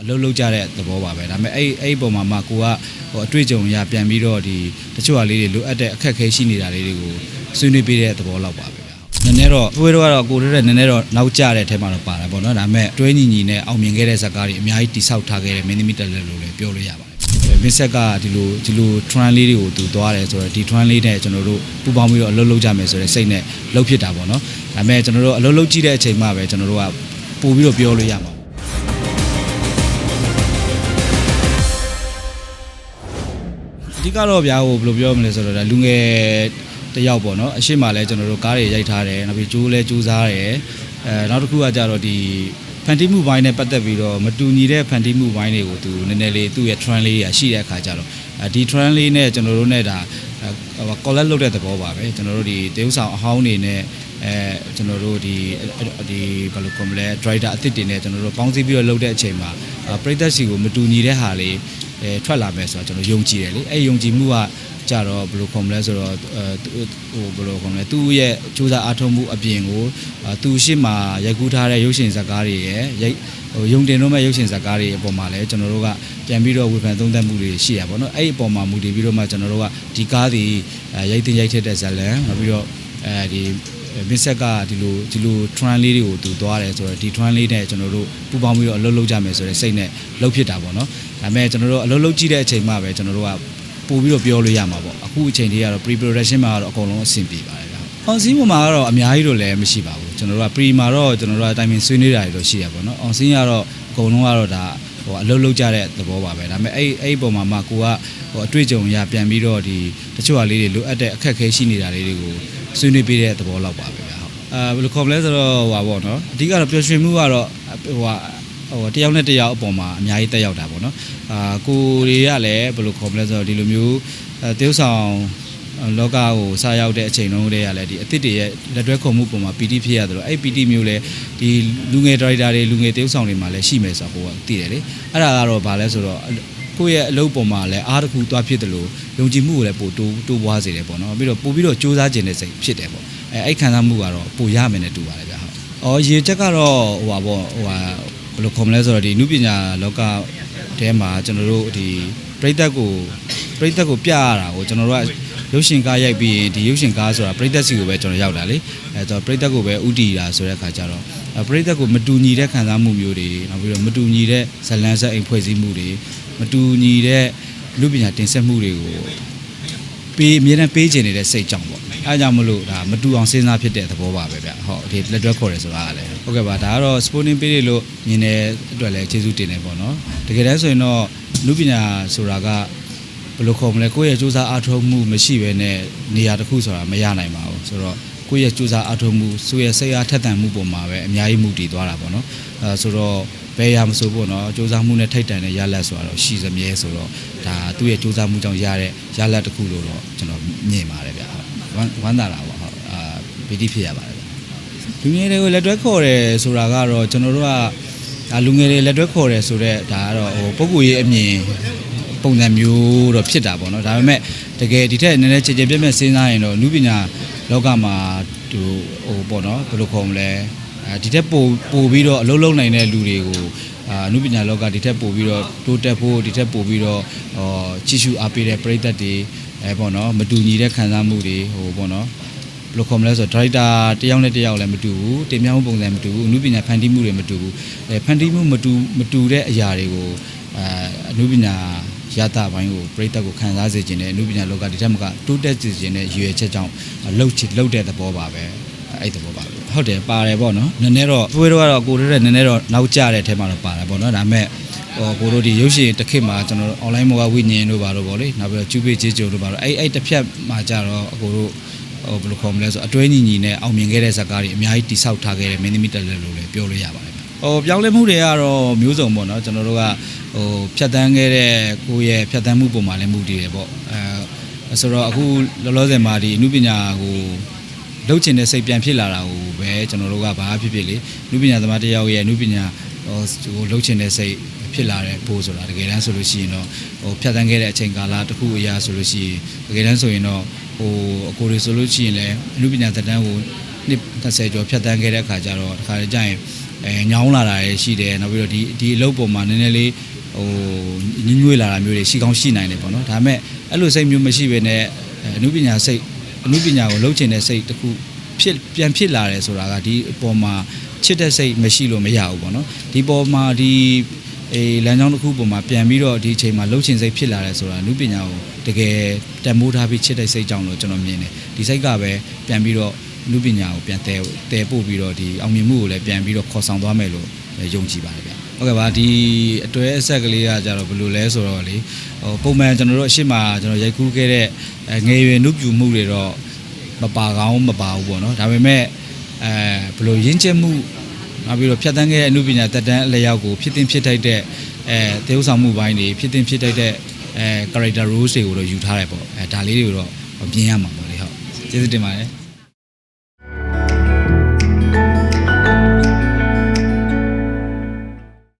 အလုပ်လုပ်ကြတဲ့သဘောပါပဲဒါပေမဲ့အဲ့အဲ့ဒီပုံမှာမှကိုကဟိုအတွေ့အကြုံရပြန်ပြီးတော့ဒီတချို့ဟာလေးတွေလိုအပ်တဲ့အခက်အခဲရှိနေတာလေးတွေကိုဆွေးနွေးပေးတဲ့သဘောလောက်ပါပဲဗျာနည်းနည်းတော့တွေးတော့ကတော့ကိုတို့တဲ့နည်းနည်းတော့နောက်ကျတဲ့အထက်မှာတော့ပါတယ်ပေါ့နော်ဒါပေမဲ့တွဲညီညီနဲ့အောင်မြင်ခဲ့တဲ့ဇာတ်ကားတွေအများကြီးတိဆောက်ထားခဲ့တဲ့မင်းသမီးတက်လက်လို့လည်းပြောလို့ရပါတယ်မင်းဆက်ကဒီလိုဒီလို trend လေးတွေကိုသူသွားတယ်ဆိုတော့ဒီ trend လေးနဲ့ကျွန်တော်တို့ပူပေါင်းပြီးတော့အလုပ်လုပ်ကြမယ်ဆိုတဲ့စိတ်နဲ့လုပ်ဖြစ်တာပေါ့နော်ဒါပေမဲ့ကျွန်တော်တို့အလုပ်လုပ်ကြည့်တဲ့အချိန်မှပဲကျွန်တော်တို့ကပို့ပြီးတော့ပြောလို့ရမှာ အဓိကတော့ဗျာဟိုဘယ်လိုပြောမလဲဆိုတော့ဒါလူငယ်တစ်ယောက်ပေါ့နော်အရှိမလဲကျွန်တော်တို့ကားတွေရိုက်ထားတယ်နောက်ပြီးကျိုးလဲကျိုးစားတယ်အဲနောက်တစ်ခုကကြတော့ဒီဖန်တီးမှုဘိုင်းနဲ့ပတ်သက်ပြီးတော့မတူညီတဲ့ဖန်တီးမှုဘိုင်းတွေကိုသူနည်းနည်းလေးသူ့ရဲ့ trend လေးတွေရှိတဲ့အခါကျတော့အဲဒီ trend လေးနဲ့ကျွန်တော်တို့နဲ့ဒါဟို collect လုပ်တဲ့သဘောပါပဲကျွန်တော်တို့ဒီတေးဥဆောင်အဟောင်းတွေနဲ့အဲကျွန်တော်တို့ဒီဒီဘယ်လိုခေါ်မလဲ driver အစ်စ်တွေနဲ့ကျွန်တော်တို့ပေါင်းစည်းပြီးတော့လုပ်တဲ့အချိန်မှာပရိသတ်စီကိုမတူညီတဲ့ဟာလေး အဲထွက်လာမယ်ဆိုတော့ကျွန်တော်ယုံကြည်တယ်လေအဲယုံကြည်မှုကကြတော့ဘယ်လိုခေါ်မလဲဆိုတော့အဲဟိုဘယ်လိုခေါ်မလဲသူ့ရဲ့စူးစမ်းအားထုတ်မှုအပြင်ကိုသူရှိမှရိုက်ကူးထားတဲ့ရုပ်ရှင်ဇာတ်ကားတွေရဲ့ရိုက်ဟိုယုံတင်တော့မဲ့ရုပ်ရှင်ဇာတ်ကားတွေအပေါ်မှာလည်းကျွန်တော်တို့ကပြန်ပြီးတော့ဝေဖန်သုံးသပ်မှုတွေရှိရပါတော့အဲ့ဒီအပေါ်မှာမူတည်ပြီးတော့မှကျွန်တော်တို့ကဒီကားတွေရိုက်တင်ရိုက်ထက်တဲ့ဇာတ်လန်နောက်ပြီးတော့အဲဒီမစ်ဆက်ကဒီလိုဒီလို trend လေးတွေကိုသူသွားတယ်ဆိုတော့ဒီ trend လေးနဲ့ကျွန်တော်တို့ပူပေါင်းပြီးတော့အလုပ်လုပ်ကြမယ်ဆိုတဲ့စိတ်နဲ့လုပ်ဖြစ်တာပေါ့နော် ဒါပေမဲ့ကျွန်တော်တို့အလုပ်လုပ်ကြည့်တဲ့အချိန်မှပဲကျွန်တော်တို့ကပို့ပြီးတော့ပြောလို့ရမှာပေါ့အခုအချိန်လေးကတော့ pre production မှာကတော့အကုန်လုံးအဆင်ပြေပါတယ်ဗျာ။ on scene ပေါ်မှာကတော့အများကြီးတော့လည်းမရှိပါဘူးကျွန်တော်တို့က pre မှာတော့ကျွန်တော်တို့ကတိုင်ပင်ဆွေးနွေးတာတွေတော့ရှိရပါတော့။ on scene ကတော့အကုန်လုံးကတော့ဒါဟိုအလုပ်လုပ်ကြတဲ့သဘောပါပဲဒါပေမဲ့အဲ့အဲ့ပုံမှာမှကိုကဟိုအတွေ့အကြုံရပြန်ပြီးတော့ဒီတချို့ဟာလေးတွေလိုအပ်တဲ့အခက်အခဲရှိနေတာလေးတွေကိုဆွေးနွေးပေးတဲ့သဘောလောက်ပါပဲဗျာဟုတ်အာဘယ်လိုခေါ်မလဲဆိုတော့ဟိုပါပေါ့နော်အဓိကတော့ပျော်ရွှင်မှုကတော့ဟိုဟာ ဟိုတယောက်နဲ့တယောက်အပေါ်မှာအများကြီးတက်ရောက်တာပေါ့နော်အာကိုတွေကလည်းဘယ်လိုခေါ်မလဲဆိုတော့ဒီလိုမျိုးအဲတေးဥဆောင်လောကကိုစရောက်တဲ့အချိန်တုန်းကတည်းကလည်းဒီအစ်စ်တွေရဲ့လက်တွဲခုံမှုပုံမှာပီတိဖြစ်ရတယ်လို့အဲ့ပီတိမျိုးလဲဒီလူငယ်ဒရိုက်တာတွေလူငယ်တေးဥဆောင်တွေမှာလည်းရှိမယ်ဆိုတော့ကိုကသိတယ်လေအဲ့ဒါကတော့ဗာလဲဆိုတော့ကိုယ့်ရဲ့အလုပ်ပုံမှာလည်းအားတစ်ခုသွားဖြစ်တယ်လို့ယုံကြည်မှုကိုလည်းပိုတိုးတိုးပွားစေတယ်ပေါ့နော်ပြီးတော့ပို့ပြီးတော့စူးစမ်းခြင်းတဲ့စိတ်ဖြစ်တယ်ပေါ့အဲအဲ့ခံစားမှုကတော့ပိုရမယ်နဲ့တူပါတယ်ဗျာဟုတ်။အော်ရေချက်ကတော့ဟိုပါပေါ့ဟိုဟာ ဘယ်လိုခေါ်မလဲဆိုတော့ဒီနုပညာလောကထဲမှာကျွန်တော်တို့ဒီပြိသက်ကိုပြိသက်ကိုပြရတာကိုကျွန်တော်တို့ကရုပ်ရှင်ကားရိုက်ပြီးရင်ဒီရုပ်ရှင်ကားဆိုတာပြိသက်စီကိုပဲကျွန်တော်ရောက်တာလေအဲဆိုတော့ပြိသက်ကိုပဲဥတီတာဆိုတဲ့အခါကျတော့ပြိသက်ကိုမတူညီတဲ့ခံစားမှုမျိုးတွေနောက်ပြီးတော့မတူညီတဲ့ဇလန်းဆက်အိမ်ဖွဲ့စည်းမှုတွေမတူညီတဲ့လူပညာတင်ဆက်မှုတွေကိုပေးအမြဲတမ်းပေးခြင်းနေတဲ့စိတ်ကြောင့်ပေါ့အဲကြောင့်မလို့ဒါမတူအောင်စဉ်းစားဖြစ်တဲ့သဘောပါပဲဗျဟုတ်ဒီလက်တွဲခေါ်တယ်ဆိုတာကလည်း ဟုတ်ကဲ့ပါဒါကတော့ sporting ပေးလို့မြင်တဲ့အတွက်လည်းကျေးဇူးတင်တယ်ပေါ့နော်တကယ်တမ်းဆိုရင်တော့လူပညာဆိုတာကဘယ်လိုခေါ်မလဲကိုယ့်ရဲ့စူးစမ်းအားထုတ်မှုမရှိဘဲနဲ့နေရာတစ်ခုဆိုတာမရနိုင်ပါဘူးဆိုတော့ကိုယ့်ရဲ့စူးစမ်းအားထုတ်မှုဆိုရဲ့စိတ်အားထက်သန်မှုပုံမှာပဲအများကြီးမှုတည်သွားတာပေါ့နော်အဲဆိုတော့ဘယ်ရမဆိုပေါ့နော်စူးစမ်းမှုနဲ့ထိတ်တန်တဲ့ရလတ်ဆိုတာတော့ရှိစမြဲဆိုတော့ဒါသူ့ရဲ့စူးစမ်းမှုကြောင့်ရတဲ့ရလတ်တစ်ခုလို့တော့ကျွန်တော်မြင်ပါတယ်ဗျဟုတ်ဝမ်းသာတာပေါ့ဟုတ်အာပီတိဖြစ်ရပါတယ်ဗျ လူငယ်တွေကိုလက်တွဲခေါ်တယ်ဆိုတာကတော့ကျွန်တော်တို့ကဒါလူငယ်တွေလက်တွဲခေါ်တယ်ဆိုတော့ဒါကတော့ဟိုပုံကိုရေးအမြင်ပုံစံမျိုးတော့ဖြစ်တာပေါ့နော်ဒါပေမဲ့တကယ်ဒီထက်နည်းနည်းချေချေပြက်ပြက်စဉ်းစားရင်တော့လူပညာလောကမှာသူဟိုပေါ့နော်ဘယ်လိုခေါ်မလဲအဲဒီထက်ပိုပိုပြီးတော့အလုံးလုံးနိုင်တဲ့လူတွေကိုအာအနုပညာလောကဒီထက်ပို့ပြီးတော့တိုးတက်ဖို့ဒီထက်ပို့ပြီးတော့ဟောချီရှုအားပေးတဲ့ပရိသတ်တွေအဲပေါ့နော်မတူညီတဲ့ခံစားမှုတွေဟိုပေါ့နော် ဘယ်လိုခေါ်မလဲဆိုတော့ဒါရိုက်တာတယောက်နဲ့တယောက်လည်းမတူဘူးတင်ပြမှုပုံစံမတူဘူးအနုပညာဖန်တီးမှုတွေမတူဘူးအဲဖန်တီးမှုမတူမတူတဲ့အရာတွေကိုအဲအနုပညာရတာပိုင်းကိုပရိသတ်ကိုခံစားစေခြင်းနဲ့အနုပညာလောကဒီထက်မကတိုးတက်စေခြင်းနဲ့ရည်ရွယ်ချက်ကြောင့်လှုပ်ချလှုပ်တဲ့သဘောပါပဲအဲ့ဒီသဘောပါပဲဟုတ်တယ်ပါတယ်ပေါ့နော်နည်းနည်းတော့ဖွေးတော့ကတော့ကိုတို့တဲ့နည်းနည်းတော့နောက်ကျတဲ့အထဲမှာတော့ပါတယ်ပေါ့နော်ဒါပေမဲ့ဟိုကိုတို့ဒီရုပ်ရှင်တစ်ခေတ်မှာကျွန်တော်တို့ online မောကဝိညာဉ်တို့ပါတော့ဗောလေနောက်ပြီးတော့ကျူပေချေဂျိုတို့ပါတော့အဲ့အဲ့တစ်ဖြတ်မှာကြတော့အကိုတို့ ဟိုဘယ်လိုခေါ်မလဲဆိုအတွဲညီညီနဲ့အောင်မြင်ခဲ့တဲ့ဇာတ်ကားတွေအများကြီးတိဆောက်ထားခဲ့တဲ့မင်းသမီးတက်လက်လို့လည်းပြောလို့ရပါတယ်ဟိုပြောင်းလဲမှုတွေကတော့မျိုးစုံပေါ့နော်ကျွန်တော်တို့ကဟိုဖြတ်တန်းခဲ့တဲ့ကိုယ့်ရဲ့ဖြတ်တန်းမှုပုံမှာလည်းမှုတည်တယ်ပေါ့အဲဆိုတော့အခုလောလောဆယ်မှာဒီအမှုပညာကိုလှုပ်ချင်တဲ့စိတ်ပြန်ဖြစ်လာတာကိုပဲကျွန်တော်တို့ကဘာဖြစ်ဖြစ်လေအမှုပညာသမားတစ်ယောက်ရဲ့အမှုပညာဟိုဟိုလှုပ်ချင်တဲ့စိတ်ဖြစ်လာတဲ့ပို့ဆိုတာတကယ်တမ်းဆိုလို့ရှိရင်တော့ဟိုဖြတ်တန်းခဲ့တဲ့အချိန်ကာလတစ်ခုအရာဆိုလို့ရှိရင်တကယ်တမ်းဆိုရင်တော့ ဟိုအကိုတွေဆိုလို့ရှိရင်လည်းအမှုပညာသက်တမ်းကိုနှစ်30ကျော်ဖြတ်တန်းခဲ့တဲ့အခါကျတော့တခါလေကြာရင်ဟအဲညောင်းလာတာတွေရှိတယ်နောက်ပြီးတော့ဒီဒီအလုပ်ပေါ်မှာနည်းနည်းလေးဟိုညှညွေးလာတာမျိုးတွေရှိကောင်းရှိနိုင်တယ်ပေါ့နော်ဒါပေမဲ့အဲ့လိုစိတ်မျိုးမရှိဘဲနဲ့အဲအမှုပညာစိတ်အမှုပညာကိုလှုပ်ချင်တဲ့စိတ်တစ်ခုဖြစ်ပြန်ဖြစ်လာတယ်ဆိုတာကဒီအပေါ်မှာချစ်တဲ့စိတ်မရှိလို့မရဘူးပေါ့နော်ဒီပေါ်မှာဒီ အေးလမ်းကြောင်းတစ်ခုပေါ်မှာပြန်ပြီးတော့ဒီအချိန်မှာလှုပ်ချင်စိတ်ဖြစ်လာတယ်ဆိုတာအမှုပညာကိုတကယ်တန်ဖိုးထားပြီးချစ်တဲ့စိတ်ကြောင့်လို့ကျွန်တော်မြင်တယ်ဒီစိတ်ကပဲပြန်ပြီးတော့အမှုပညာကိုပြန်တဲတဲပို့ပြီးတော့ဒီအောင်မြင်မှုကိုလည်းပြန်ပြီးတော့ခေါ်ဆောင်သွားမယ်လို့ယုံကြည်ပါတယ်ဗျဟုတ်ကဲ့ပါဒီအတွဲအဆက်ကလေးကကြတော့ဘယ်လိုလဲဆိုတော့လေဟိုပုံမှန်ကျွန်တော်တို့အရှိမကျွန်တော်ရိုက်ကူးခဲ့တဲ့အဲငယ်ရွယ်နှုတ်ပြူမှုတွေတော့မပါကောင်းမပါဘူးပေါ့နော်ဒါပေမဲ့အဲဘယ်လိုရင်းကျက်မှု နောက်ပြီးတော့ဖြတ်တန်းခဲ့တဲ့အမှုပညာတက်တန်းအလျောက်ကိုဖြစ်တင်ဖြစ်ထိုက်တဲ့အဲသေဥဆောင်မှုပိုင်းတွေဖြစ်တင်ဖြစ်ထိုက်တဲ့အဲ character roles တွေကိုတော့ယူထားတယ်ပေါ့အဲဒါလေးတွေကိုတော့ပြင်ရမှာပေါ့လေဟုတ်ကျေးဇူးတင်ပါတယ်